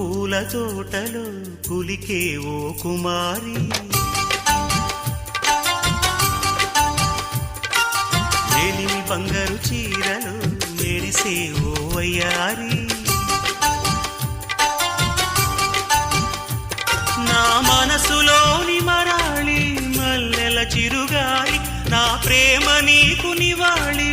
పూల తోటలో కులికే ఓ కుమారి. మేలిమి బంగారు చీరలు మెరిసే ఓ అయ్యారి నా మనసులోని మరాళి మల్లెల చిరుగాలి నా ప్రేమ నీకు నివాళి.